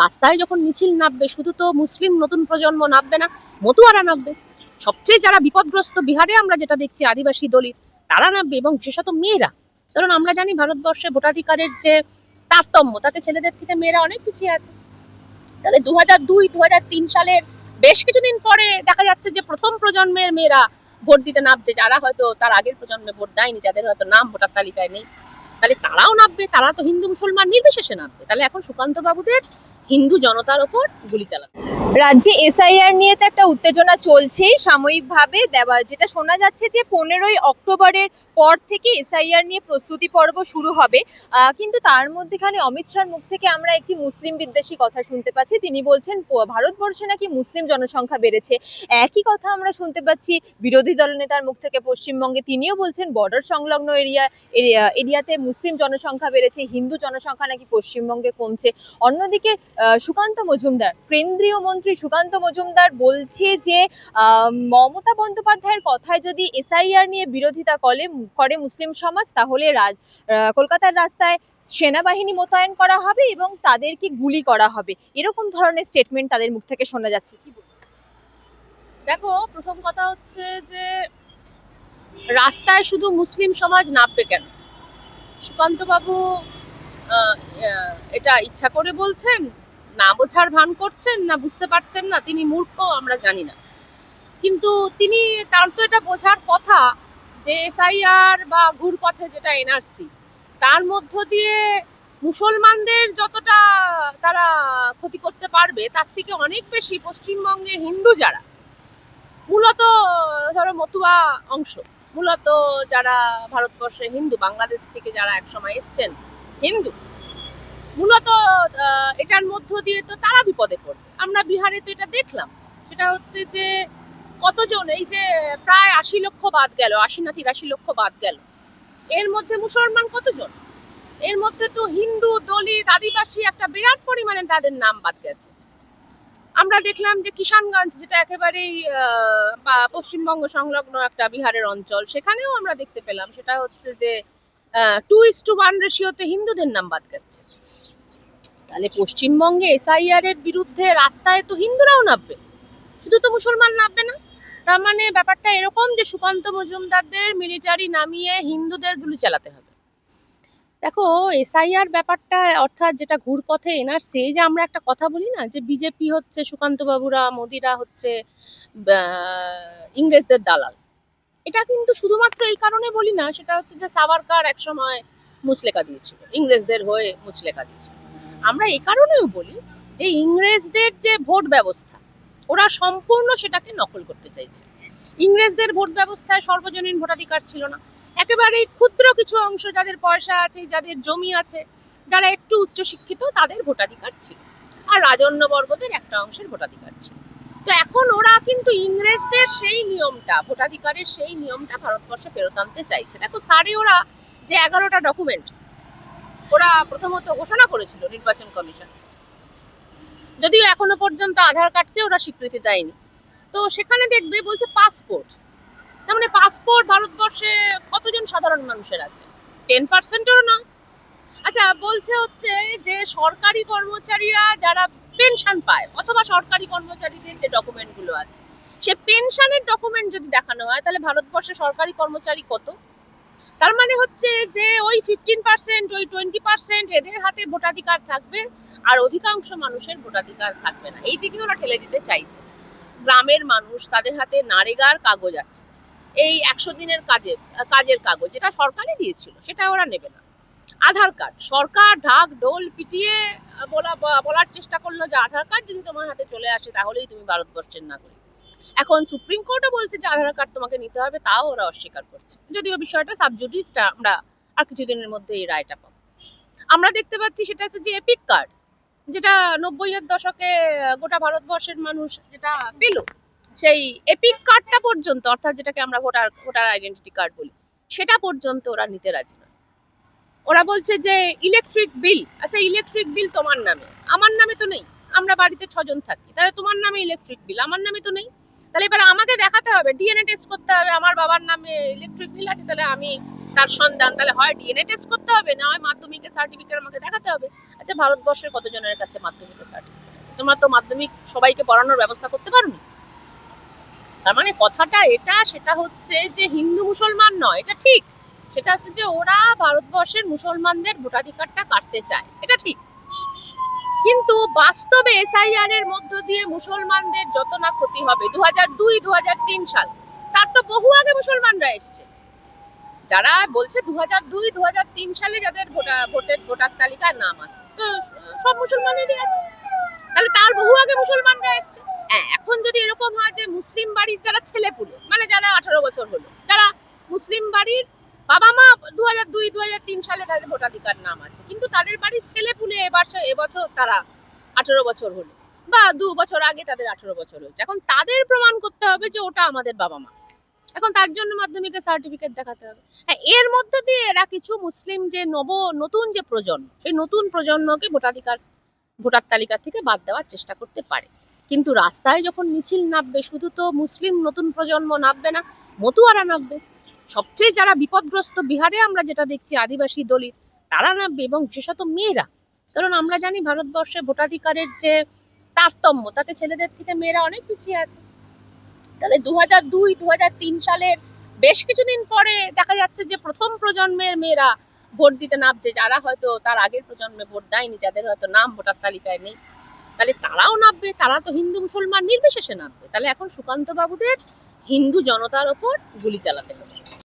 রাস্তায় যখন মিছিল নামবে, শুধু তো মুসলিম নতুন প্রজন্ম নামবে না, মতুয়ারা নামবে। সবচেয়ে যারা বিপদগ্রস্ত বিহারে আমরা যেটা দেখছি, আদিবাসী দলিত, তারা নামবে এবং বিশেষত মেয়েরা। কারণ আমরা জানি ভারতবর্ষে ভোটাধিকারের যে তারতম্য, তাতে ছেলেদের থেকে মেয়েরা অনেক পিছিয়ে আছে। তাহলে দু হাজার দুই দু হাজার তিন সালের বেশ কিছুদিন পরে দেখা যাচ্ছে যে প্রথম প্রজন্মের মেয়েরা ভোট দিতে নামছে, যারা হয়তো তার আগের প্রজন্মে ভোট দেয়নি, যাদের হয়তো নাম ভোটার তালিকায় নেই। তাহলে তারাও নামবে, তারা তো হিন্দু, মুসলমান নির্বিশেষে নামবে। তাহলে এখন সুকান্ত বাবুদের হিন্দু জনতার ওপর গুলি চালাতে রাজ্যে এসআইআর নিয়ে তো একটা উত্তেজনা চলছেই সাময়িকভাবে। দেওয়া যেটা শোনা যাচ্ছে যে পনেরোই অক্টোবরের পর থেকে এসআইআর নিয়ে প্রস্তুতি পর্ব শুরু হবে। কিন্তু তার মধ্যেখানে অমিত শাহর মুখ থেকে আমরা একটি মুসলিম বিদ্বেষী কথা শুনতে পাচ্ছি। তিনি বলছেন ভারতবর্ষে নাকি মুসলিম জনসংখ্যা বেড়েছে। একই কথা আমরা শুনতে পাচ্ছি বিরোধী দলনেতার মুখ থেকে পশ্চিমবঙ্গে। তিনিও বলছেন, বর্ডার সংলগ্ন এরিয়া, এরিয়াতে মুসলিম জনসংখ্যা বেড়েছে, হিন্দু জনসংখ্যা নাকি পশ্চিমবঙ্গে কমছে। অন্যদিকে সুকান্ত মজুমদার কেন্দ্রীয় মন্ত্রী সুকান্ত মজুমদার বলছে যে মমতা বন্দ্যোপাধ্যায়ের কথায় যদি এসআইআর নিয়ে বিরোধিতা করে করে মুসলিম সমাজ তাহলে রাজ- কলকাতার রাস্তায় সেনাবাহিনী মোতায়েন করা হবে এবং তাদেরকে গুলি করা হবে। এরকম ধরনের স্টেটমেন্ট তাদের মুখ থেকে শোনা যাচ্ছে। কি? দেখো প্রথম কথা হচ্ছে যে রাস্তায় শুধু মুসলিম সমাজ নামবে কেন? সুকান্ত বাবু আহ, আহ, এটা ইচ্ছা করে বলছেন না বোঝার ভান করছেন, না বুঝতে পারছেন না, তিনি মূর্খ, আমরা জানি না। কিন্তু তিনি, তার তো এটা বোঝার কথা যে এসআইআর বা ঘুরপথে যেটা এনআরসি, তার মধ্য দিয়ে মুসলমানদের যতটা তারা ক্ষতি করতে পারবে, তার থেকে অনেক বেশি পশ্চিমবঙ্গে হিন্দু যারা, মূলত ধরো মতুয়া অংশ, মূলত যারা ভারতবর্ষে হিন্দু, বাংলাদেশ থেকে যারা একসময় এসছেন হিন্দু মূলত এটার মধ্য দিয়ে তো তারা বিপদে পড়বে। আমরা বিহারে তো এটা দেখলাম। সেটা হচ্ছে যে, কতজন, এই যে প্রায় আশি লক্ষ বাদ গেল, আশি না তিরাশি লক্ষ বাদ গেল। এর মধ্যে মুসলমান কতজন? এর মধ্যে তো হিন্দু, দলিত, আদিবাসী একটা বিরাট পরিমাণে তাদের নাম বাদ গেছে। আমরা দেখলাম যে কিষানগঞ্জ, যেটা একেবারেই পশ্চিমবঙ্গ সংলগ্ন একটা বিহারের অঞ্চল, সেখানেও আমরা দেখতে পেলাম। সেটা হচ্ছে যে টু ইস টু ওয়ান রেশিওতে হিন্দুদের নাম বাদ গেছে। তাহলে পশ্চিমবঙ্গে এসআইআর এর বিরুদ্ধে রাস্তায় তো হিন্দুরাও নামবে। শুধু তো মুসলমান নামবে না। তার মানে ব্যাপারটা এরকম যে সুকান্ত মজুমদারদের মিলিটারি নামিয়ে হিন্দুদের গুলি চালাতে হবে। দেখো, এসআইআর ব্যাপারটা অর্থাৎ যেটা ঘুরপথে এনার এই যে আমরা একটা কথা বলি না যে বিজেপি হচ্ছে সুকান্ত বাবুরা মোদিরা হচ্ছে ইংরেজদের দালাল। এটা কিন্তু শুধুমাত্র এই কারণে বলি না, সেটা হচ্ছে যে সাভারকার একসময় মুচলেকা দিয়েছিল। ইংরেজদের হয়ে মুচলেকা দিয়েছিল। আমরা এই কারণেও বলি যে ইংরেজদের যে ভোট ব্যবস্থা, ওরা সম্পূর্ণ সেটাকে নকল করতে চাইছে। ইংরেজদের ভোট ব্যবস্থায় সর্বজনীন ভোটাধিকার ছিল না। একেবারেই ক্ষুদ্র কিছু অংশ যাদের পয়সা আছে, যাদের জমি আছে, যারা একটু উচ্চশিক্ষিত তাদের ভোটাধিকার ছিল। আর রাজন্য বর্গদের একটা অংশের ভোটাধিকার ছিল। তো এখন ওরা কিন্তু ইংরেজদের সেই নিয়মটা, ভোটাধিকারের সেই নিয়মটা ভারতবর্ষে ফেরত আনতে চাইছে। দেখো, সারে ওরা যে এগারোটা ডকুমেন্ট ওরা প্রথমত ঘোষণা করেছিল নির্বাচন কমিশন। যদিও এখনও পর্যন্ত আধার কার্ডকে ওরা স্বীকৃতি দেয়নি। তো সেখানে দেখবে বলছে পাসপোর্ট। তার মানে পাসপোর্ট ভারতবর্ষে কতজন সাধারণ মানুষের আছে? টেন পার্সেন্টেরও না। আচ্ছা বলছে হচ্ছে যে সরকারি কর্মচারীরা যারা পেনশন পায় অথবা সরকারি কর্মচারীদের যে ডকুমেন্টগুলো আছে, সে পেনশনের ডকুমেন্ট যদি দেখানো হয়, তাহলে ভারতবর্ষে সরকারি কর্মচারী কত? তার মানে হচ্ছে যে ওই ফিফটিন পার্সেন্ট ওই টোয়েন্টি পার্সেন্ট এদের হাতে ভোটাধিকার থাকবে, আর অধিকাংশ মানুষের ভোটাধিকার থাকবে না। এই দিকে ওরা ঠেলে দিতে চাইছে। গ্রামের মানুষ তাদের হাতে নারেগার কাগজ আছে। এই একশো দিনের কাজের কাজের কাগজ যেটা সরকারই দিয়েছিল, সেটা ওরা নেবে না। আধার কার্ড, সরকার ঢাক, ঢোল পিটিয়ে বলা, বলার চেষ্টা করল যে আধার কার্ড যদি তোমার হাতে চলে আসে, তাহলেই তুমি ভারতবর্ষের নাগরিক। এখন সুপ্রিম কোর্টও বলছে যে আধার কার্ড তোমাকে নিতে হবে, তাও ওরা অস্বীকার করছে। যদিও বিষয়টা সাবজুডিসটা আমরা আর কিছুদিনের মধ্যে এই রায়টা পাবো। আমরা দেখতে পাচ্ছি সেটা হচ্ছে যে এপিক কার্ড যেটা নব্বইয়ের দশকে গোটা ভারতবর্ষের মানুষ যেটা পেল, সেই এপিক কার্ডটা পর্যন্ত, অর্থাৎ যেটাকে আমরা ভোটার ভোটার আইডেন্টিটি কার্ড বলি, সেটা পর্যন্ত ওরা নিতে রাজি নয়। ওরা বলছে যে ইলেকট্রিক বিল আচ্ছা ইলেকট্রিক বিল তোমার নামে? আমার নামে তো নেই, আমরা বাড়িতে ছজন থাকি, তাহলে তোমার নামে ইলেকট্রিক বিল আমার নামে তো নেই। তাহলে এবার আমাকে দেখাতে হবে ডিএনএ টেস্ট করতে হবে, আমার বাবার নামে ইলেকট্রিক বিল আছে, তাহলে আমি তার সন্ধান, তাহলে হয় ডিএনএ টেস্ট করতে হবে, না হয় মাধ্যমিকের সার্টিফিকেট আমাকে দেখাতে হবে। আচ্ছা ভারতবর্ষের কতজনের কাছে মাধ্যমিকের সার্টিফিকেট তোমরা তো মাধ্যমিক সবাইকে পড়ানোর ব্যবস্থা করতে পারোনি? তার মানে কথাটা এটা, সেটা হচ্ছে যে হিন্দু মুসলমান নয়, এটা ঠিক। সেটা হচ্ছে যে ওরা ভারতবর্ষের মুসলমানদের ভোটাধিকারটা কাটতে চায়, এটা ঠিক। কিন্তু বাস্তবে এসআইআর এর মধ্য দিয়ে মুসলমানদের যত না ক্ষতি হবে দু হাজার দুই দু তিন সাল, তার তো বহু আগে মুসলমানরা এসছে। যারা বলছে দু হাজার দুই দু তিন সালে যাদের ভোটার ভোটের তালিকায় নাম আছে, তো সব মুসলমানেরই আছে। তাহলে তার বহু আগে মুসলমানরা এসছে। হ্যাঁ এখন যদি এরকম হয় যে মুসলিম বাড়ির যারা ছেলে পুলে মানে যারা আঠারো বছর হলো, যারা মুসলিম বাড়ির বাবা মা দু হাজার দুই দু হাজার তিন সালে তাদের ভোটাধিকার নাম আছে। কিন্তু তাদের বাড়ির ছেলে পুলে এবার এবছর তারা আঠারো বছর হলো। বা দু বছর আগে তাদের আঠারো বছর হয়েছে। এখন তাদের প্রমাণ করতে হবে যে ওটা আমাদের বাবা মা। এখন তার জন্য মাধ্যমিকের সার্টিফিকেট দেখাতে হবে। হ্যাঁ এর মধ্য দিয়ে এরা কিছু মুসলিম যে নব, নতুন যে প্রজন্ম, সেই নতুন প্রজন্মকে ভোটাধিকার, ভোটার তালিকা থেকে বাদ দেওয়ার চেষ্টা করতে পারে। কিন্তু রাস্তায় যখন মিছিল নামবে, শুধু তো মুসলিম নতুন প্রজন্ম নামবে না, মতুয়ারা নামবে। সবচেয়ে যারা বিপদগ্রস্ত বিহারে আমরা যেটা দেখছি আদিবাসী দলিত, তারা নামবে এবং বিশেষত মেয়েরা। কারণ আমরা জানি ভারতবর্ষে ভোটাধিকারের যে তারতম্য, তাতে ছেলেদের থেকে মেয়েরা অনেক পিছিয়ে আছে। তাহলে দু হাজার দুই দু হাজার তিন সালের বেশ কিছুদিন পরে দেখা যাচ্ছে যে প্রথম প্রজন্মের মেয়েরা ভোট দিতে নামছে, যারা হয়তো তার আগের প্রজন্মে ভোট দেয়নি, যাদের হয়তো নাম ভোটার তালিকায় নেই। তাহলে তারাও নামবে, তারা তো হিন্দু, মুসলমান নির্বিশেষে নামবে। তাহলে এখন সুকান্ত বাবুদের হিন্দু জনতার ওপর গুলি চালাতে হবে।